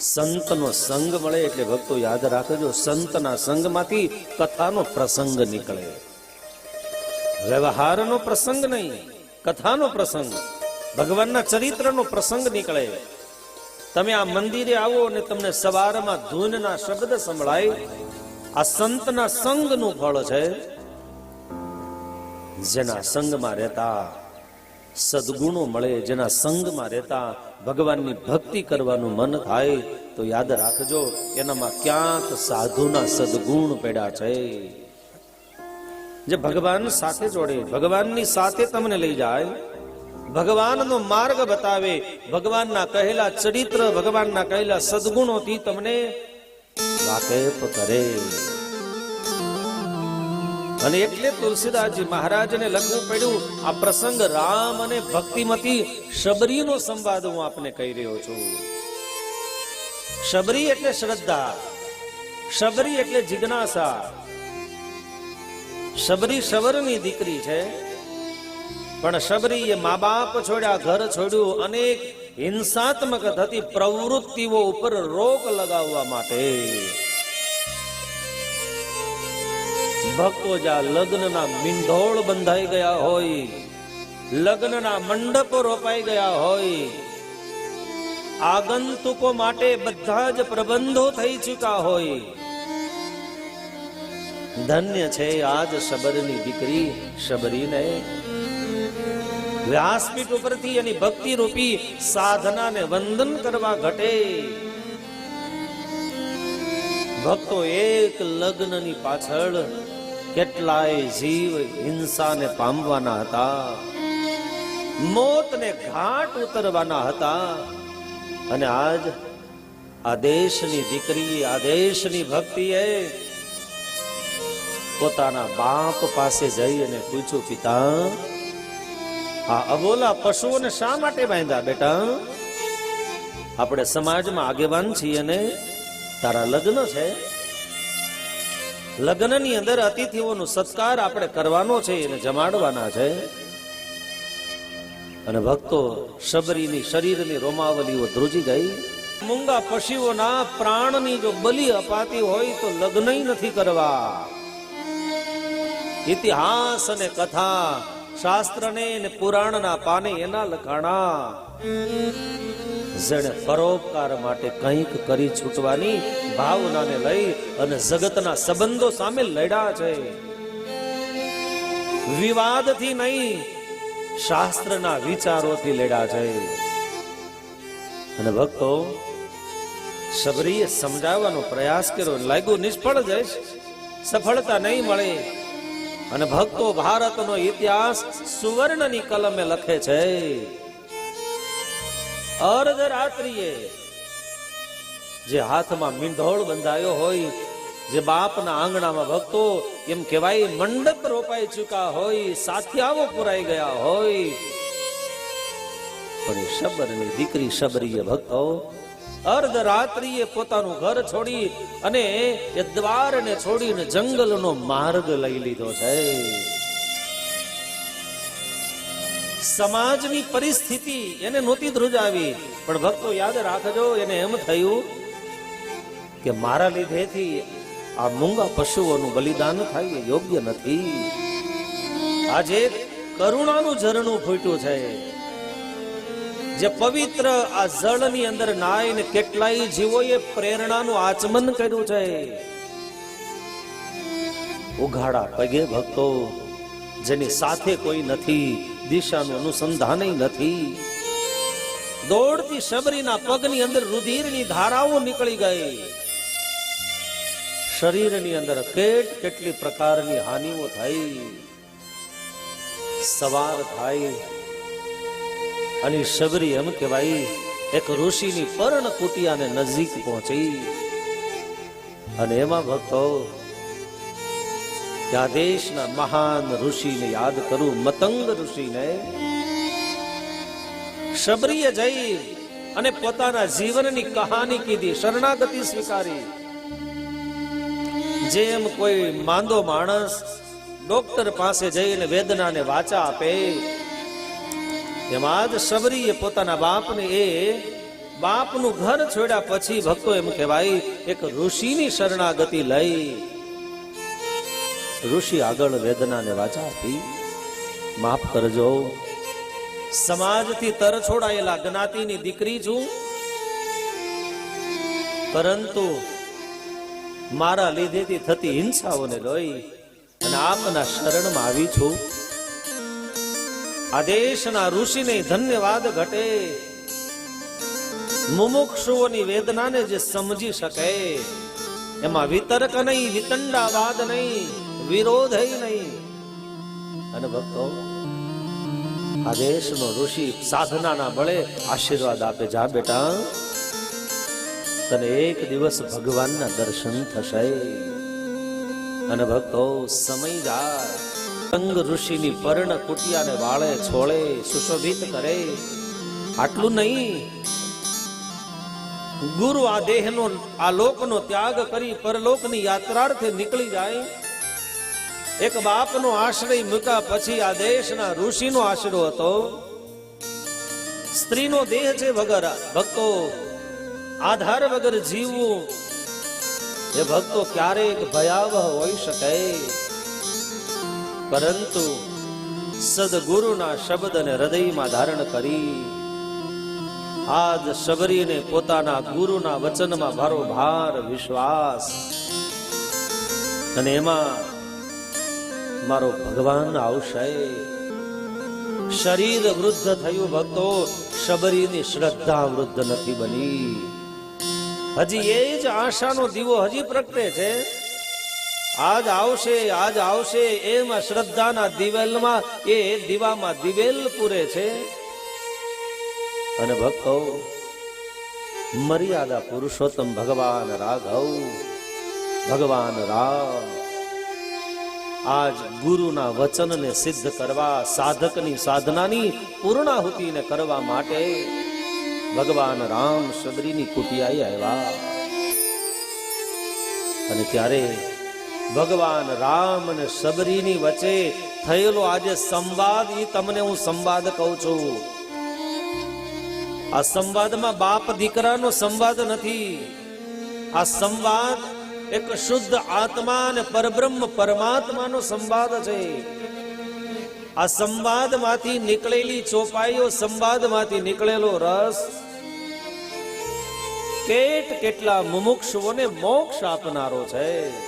સંતનો સંગ મળે એટલે ભક્તો યાદ રાખજો. સંતના સંગમાંથી કથાનો પ્રસંગ નીકળે. વ્યવહારનો પ્રસંગ નહીં, કથાનો પ્રસંગ, ભગવાનના ચરિત્રનો પ્રસંગ નીકળે. તમે આ મંદિરે આવો અને તમને સવારમાં ધૂનના શબ્દ સંભળાય. આ સંતના સંગનું ફળ છે. જેના સંગમાં રહેતા સદગુણો મળે, જેના સંગમાં રહેતા ભગવાનની ભક્તિ કરવાનું મન થાય, તો યાદ રાખજો, એનામાં ક્યાંક સાધુના સદગુણ પેડા છે. જે ભગવાન સાથે જોડે, ભગવાનની સાથે તમને લઈ જાય, ભગવાનનો માર્ગ બતાવે, ભગવાનના કહેલા ચરિત્ર, ભગવાનના કહેલા સદગુણોથી તમને વાકેફ કરે. અને એટલે તુલસીદાસજી મહારાજને લખવું પડ્યું, આ પ્રસંગ રામ અને ભક્તિમતી શબરીનો સંવાદ હું આપને કહી રહ્યો છું. શબરી એટલે શ્રદ્ધા, શબરી એટલે જિજ્ઞાસા. શબરી શબરની દીકરી છે, પણ શબરી એ મા બાપ છોડ્યા, ઘર છોડ્યું, અનેક હિંસાત્મક થતી પ્રવૃત્તિઓ ઉપર રોક લગાવવા માટે. ભક્તો જ્યાં લગ્નના મીંઢોળ બંધાઈ ગયા હોય, લગ્નના મંડપો રોપાઈ ગયા હોય, આગંતુકો માટે બધા જ પ્રબંધો થઈ ચૂક્યા હોય. ધન્ય છે આજ શબરની દીકરી શબરીને. વ્યાસપીઠ ઉપરથી એની ભક્તિ રૂપી સાધનાને વંદન કરવા ઘટે. ભક્તો એક લગ્નની પાછળ કેટલાય જીવ હિંસાને પામવાના હતા. મોતને ઘાટ ઉતરવાના હતા. અને આજ આ દેશની દીકરી, આ દેશની ભક્તિએ પોતાના બાપ પાસે જઈ અને પૂછ્યું, પિતા, આ અબોલા પશુઓને શા માટે બાંધ્યા બેટા? આપણે સમાજમાં આગેવાન છીએ ને, તારા લગ્ન છે? લગ્નની અંદર અતિથિઓનો સત્કાર આપણે કરવાનો છે એને જમાડવાના છે. અને ભક્તો શબરીની શરીરની રોમાવલીઓ ધ્રુજી ગઈ. મૂંગા પશુઓના પ્રાણની જો બલિ અપાતી હોય તો લગ્ન નથી કરવા. ઇતિહાસ અને કથા શાસ્ત્રને ને પુરાણના પાને એના લખાણા. જેણે પરોપકાર માટે કંઈક કરી છૂટવાની ભાવનાને લઈ અને જગતના સંબંધો સામે લડ્યા છે. વિવાદથી નહીં, શાસ્ત્રના વિચારોથી લડ્યા છે. અને ભક્તો શબરીએ સમજાવવાનો પ્રયાસ કર્યો લાગ્યું, નિષ્ફળ જઈશ. સફળતા નહીં મળે. અને ભક્તો ભારતનો ઇતિહાસ સુવર્ણની કલમે લખે છે. અર્ધરાત્રિએ જે હાથમાં મીંઢોળ બંધાયો હોય, જે બાપના આંગણામાં ભક્તો એમ કહેવાય મંડપ રોપાઈ ચૂકા હોય, સાથિયાઓ પુરાઈ ગયા હોય. પણ શબરની દીકરી શબરીએ ભક્તો અર્ધરાત્રિએ પોતાનું ઘર છોડી અને એ દ્વારને છોડીને જંગલનો માર્ગ લઈ લીધો છે. સમાજની પરિસ્થિતિ એને નહોતી ધ્રુજાવી, પણ ભક્તો યાદ રાખજો, એને એમ થયું કે મારા લીધેથી આ મૂંગા પશુઓનું બલિદાન થાય એ યોગ્ય નથી. આજે કરુણાનું ઝરણું ફૂટ્યું છે. જે પવિત્ર આ જળની અંદર નાઈને કેટલાય જીવોએ પ્રેરણાનું આચમન કર્યું છે. ઉઘાડા પગે ભક્તો જેની સાથે કોઈ નથી, દિશાનું અનુસંધાન નથી. દોડતી શબરીના પગની અંદર રુધિરની ધારાઓ નીકળી ગઈ. શરીરની અંદર કેટ કેટલી પ્રકારની હાનિઓ થઈ. સવાર થાય અને શબરી એમ કહેવાય, એક ઋષિની પર્ણ કુટિયાને નજીક પહોંચી. અને એમાં ભક્તો ત્યાં દેશના મહાન ઋષિને યાદ કરું, મતંગ ઋષિને. શબરીએ જઈ અને પોતાના જીવનની કહાની કીધી, શરણાગતિ સ્વીકારી. જેમ કોઈ માંદો માણસ ડોક્ટર પાસે જઈને વેદનાને વાચા આપે એમાં જ શબરીએ પોતાના બાપને એ બાપનું ઘર છોડ્યા પછી ભક્તો એમ કહેવાય, એક ઋષિની શરણાગતિ લઈ. ઋષિ આગળ વેદનાને વાચા આપી માફ કરજો. સમાજથી તર છોડાયેલા જ્ઞાતિની દીકરી છું. પરંતુ મારા લીધેથી થતી હિંસાઓને લઈ અને આપના શરણમાં આવી છું. આ દેશના ઋષિને ધન્યવાદ ઘટે. મુમુક્ષુઓની વેદનાને જે સમજી શકે, એમાં વિતર્ક નહીં, વિતંડાવાદ નહીં, વિરોધ નહીં. અને ભક્તો આ દેશનો ઋષિ સાધનાના બળે આશીર્વાદ આપે, જા બેટા, તને એક દિવસ ભગવાનના દર્શન થશે. અને ભક્તો, સમય જાય. અંગ ઋષિની પર્ણ કુટિયાને વાળે છોળે સુશોભિત કરે. આટલું નહીં. ગુરુ આ દેહનો, આ લોકનો ત્યાગ કરી પરલોકની યાત્રાર્થે નીકળી જાય. એક બાપનો આશ્રય મૂક્યા પછી આ દેશના ઋષિનો આશરો હતો. સ્ત્રીનો દેહ છે વગર ભક્તો, આધાર વગર જીવવું. એ ભક્તો ક્યારેક ભયાવહ હોઈ શકે. પરંતુ સદગુરુના શબ્દને હૃદયમાં ધારણ કરી, આજ શબરીને પોતાના ગુરુના વચનમાં ભારો ભાર વિશ્વાસ. અને એમાં મારો ભગવાન આવશે. શરીર વૃદ્ધ થયું ભક્તો શબરીની શ્રદ્ધા વૃદ્ધ નથી બની. હજી એ જ આશાનો દીવો હજી પ્રગટે છે. આજ આવશે આજ આવશે, એમાં શ્રદ્ધાના દિવેલમાં, એ દીવામાં દિવેલ પૂરે છે. અને ભક્તો, મર્યાદા પુરુષોત્તમ ભગવાન રાઘવ, ભગવાન રામ, આજ ગુરુના વચનને સિદ્ધ કરવા, સાધકની સાધનાની પૂર્ણાહુતિને કરવા માટે ભગવાન રામ સદરીની કુટિયાએ આવ્યા. અને ત્યારે ભગવાન રામ અને શબરીની વચ્ચે થયેલો આજે સંવાદ ઈ તમને હું સંવાદ કહું છું. આ સંવાદમાં બાપ દીકરાનો સંવાદ નથી. આ સંવાદ એક શુદ્ધ આત્મા અને પરબ્રહ્મ પરમાત્માનો સંવાદ છે. આ સંવાદમાંથી નીકળેલી ચોપાઈઓ સંવાદમાંથી નીકળેલો રસ કેટ કેટલા મુમુક્ષુઓને મોક્ષ આપનારો છે.